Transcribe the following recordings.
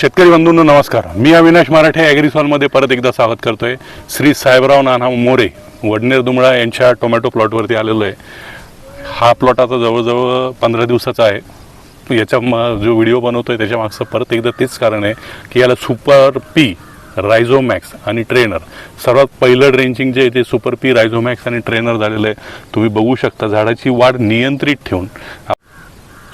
शेतकरी बंधूंनो नमस्कार. मी अविनाश मराठे ॲग्रिसॉलमध्ये परत एकदा स्वागत करतोय. श्री साहेबराव नाना मोरे वडनेर दुमळा यांच्या टोमॅटो प्लॉटवरती आलेलो आहे. हा प्लॉट आता जवळजवळ पंधरा दिवसाचा आहे. याच्या जो व्हिडिओ बनवतोय त्याच्या मागचं परत एकदा तेच कारण आहे की याला सुपर पी रायझोमॅक्स आणि ट्रेनर. सर्वात पहिलं ड्रेंचिंग जे आहे ते सुपर पी रायझोमॅक्स आणि ट्रेनर झालेलं आहे. तुम्ही बघू शकता झाडाची वाढ नियंत्रित ठेवून.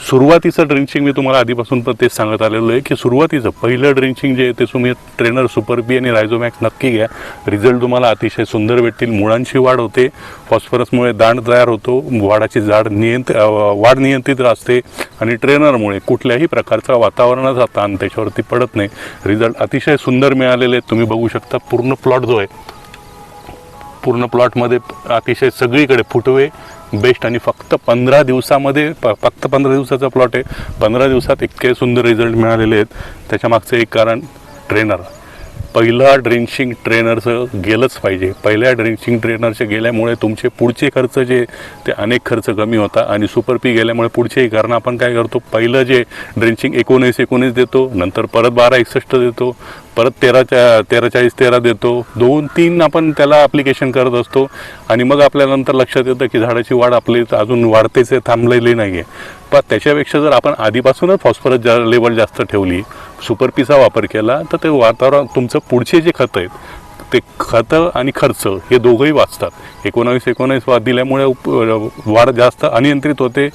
सुरुवातीचं ड्रिंचिंग मी तुम्हाला आधीपासून पण तेच सांगत आलेलो आहे की सुरुवातीचं पहिलं ड्रिंचिंग जे आहे ते तुम्ही ट्रेनर सुपर बी आणि रायझोमॅक्स नक्की घ्या. रिझल्ट तुम्हाला अतिशय सुंदर भेटतील मुळांची वाढ होते फॉस्फरसमुळे दांड तयार होतो वाढाची जाड नियंत वाढ नियंत्रित असते आणि ट्रेनरमुळे कुठल्याही प्रकारचा वातावरणाचा ताण त्याच्यावरती पडत नाही. रिझल्ट अतिशय सुंदर मिळालेले आहेत. तुम्ही बघू शकता पूर्ण प्लॉट जो आहे पूर्ण प्लॉटमध्ये अतिशय सगळीकडे फुटवे बेस्ट आणि फक्त पंधरा दिवसामध्ये प फक्त पंधरा दिवसाचा प्लॉट आहे. पंधरा दिवसात इतके सुंदर रिझल्ट मिळालेले आहेत. त्याच्या मागचं एक कारण ट्रेनर. पहिला ड्रिंचिंग ट्रेनरचं गेलंच पाहिजे. पहिल्या ड्रिंचिंग ट्रेनरचे गेल्यामुळे तुमचे पुढचे खर्च जे ते अनेक खर्च कमी होता आणि सुपर पी गेल्यामुळे पुढचेही कारण आपण काय करतो? पहिलं जे ड्रिंचिंग एकोणीस एकोणीस देतो नंतर परत बारा एकसष्ट देतो परत तेराच्या तेरा चाळीस तेरा देतो. दोन तीन आपण त्याला ॲप्लिकेशन करत असतो. आणि मग आपल्यानंतर लक्षात येतं की झाडाची वाढ आपली अजून वाढतेच आहे थांबलेली नाही आहे पण त्याच्यापेक्षा जर आपण आधीपासूनच फॉस्फरस जा लेवल जास्त ठेवली सुपरपीचा वापर केला तर ते वातावरण तुमचं पुढचे जे खतं आहेत ते खतं आणि खर्च हे दोघंही वाचतात. एकोणावीस एकोणावीस वा दिल्यामुळे वाढ जास्त अनियंत्रित होते.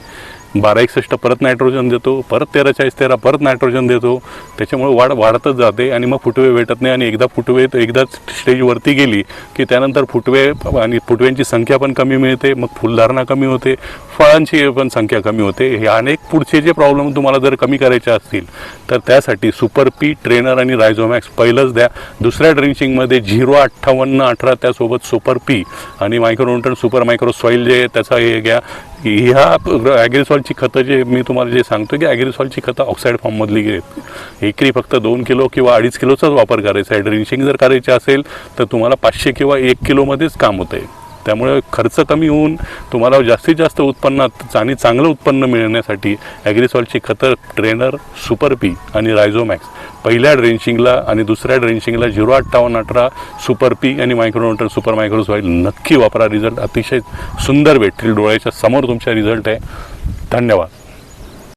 बारा एकसष्ट परत नायट्रोजन देतो परत तेरा चाळीस तेरा परत नायट्रोजन देतो. त्याच्यामुळे वाढ वाढतच जाते आणि मग फुटवे भेटत नाही आणि एकदा फुटवे एकदा स्टेजवरती गेली की त्यानंतर फुटवे आणि फुटव्यांची संख्या पण कमी मिळते मग फुलधारणा कमी होते फळांची पण संख्या कमी होते. हे अनेक पुढचे जे प्रॉब्लेम तुम्हाला जर कमी करायचे असतील तर त्यासाठी सुपर पी ट्रेनर आणि रायझोमॅक्स पहिलंच द्या. दुसऱ्या ड्रिंचिंगमध्ये झिरो अठ्ठावन्न अठरा त्यासोबत सुपर पी आणि मायक्रोन्युट्रन सुपर मायक्रो सॉईल जे आहे त्याचा हे घ्या. ह्या ॲग्रिसॉलची खतं जे मी तुम्हाला जे सांगतो की ॲग्रिसॉलची खतं ऑक्साईड फॉर्ममधली घेत एकरी फक्त दोन किलो किंवा अडीच किलोचाच वापर करायचा आहे. ड्रिंचिंग जर करायची असेल तर तुम्हाला पाचशे किंवा एक किलोमध्येच काम होतं आहे त्यामुळे खर्च कमी होऊन तुम्हाला जास्तीत जास्त उत्पन्नात आणि चांगलं उत्पन्न मिळण्यासाठी ॲग्रिसॉलची खतं ट्रेनर सुपर पी आणि रायझोमॅक्स पहिल्या ड्रेंचिंगला आणि दुसऱ्या ड्रेंचिंगला झिरो अठ्ठावन्न अठरा सुपर पी आणि मायक्रोनोटर सुपर मायक्रो सॉईल नक्की वापरा. रिझल्ट अतिशय सुंदर भेटतील. डोळ्याच्या समोर तुमच्या रिझल्ट आहे. धन्यवाद.